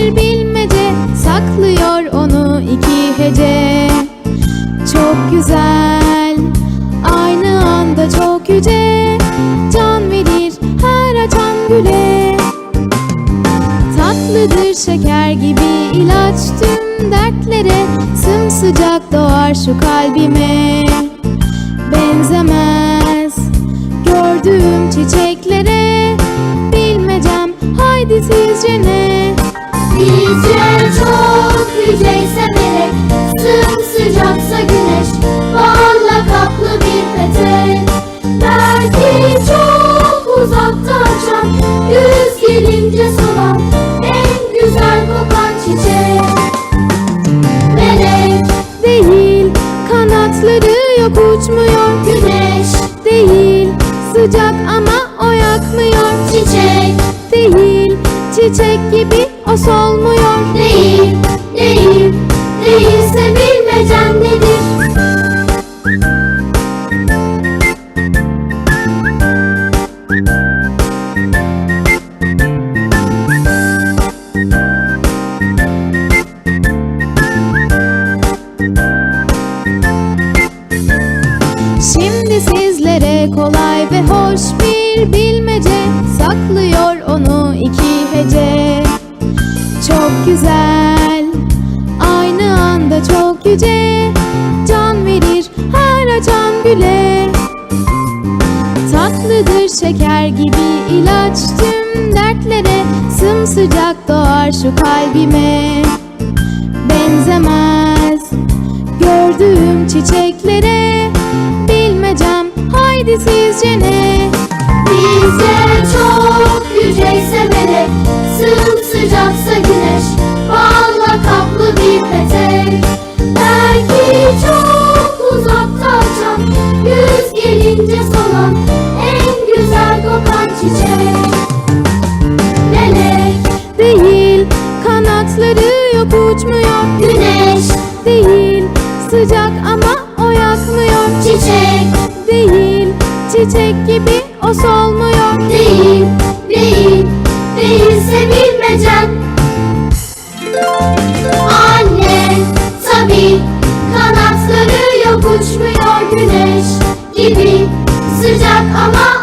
bir bilmece Saklıyor onu iki hece. Çok güzel Aynı anda çok yüce. Can verir her açan güle. Tatlıdır şeker gibi ilaç tüm dertlere. Sımsıcak doğar şu kalbime. Benzemez Gördüğüm çiçeklere. Bilmecem haydi sizce ne? Bizce çok yüceyse melek Sımsıcaksa güneş Balla kaplı bir petek Belki çok uzakta açan Güz gelince solan En güzel kokan çiçek. Melek, Değil kanatları yok uçmuyor. Güneş, Değil sıcak ama o yakmıyor çiçek Değil çiçek gibi o solmuyor Değil, değil, değilse bilmecen nedir? Şimdi sizlere kolay ve hoş bir bilmece. Saklıyor onu iki hece güzel. Aynı anda çok yüce Can verir her açan güle. Tatlıdır şeker gibi ilaç tüm dertlere Sımsıcak doğar şu kalbime. Benzemez gördüğüm çiçeklere Bilmecem haydi sizce ne? Bizce Gelince solan En güzel kokan çiçek. Melek, Değil kanatları yok uçmuyor. Güneş, Değil sıcak ama o yakmıyor çiçek Değil çiçek gibi o solmuyor Sıcak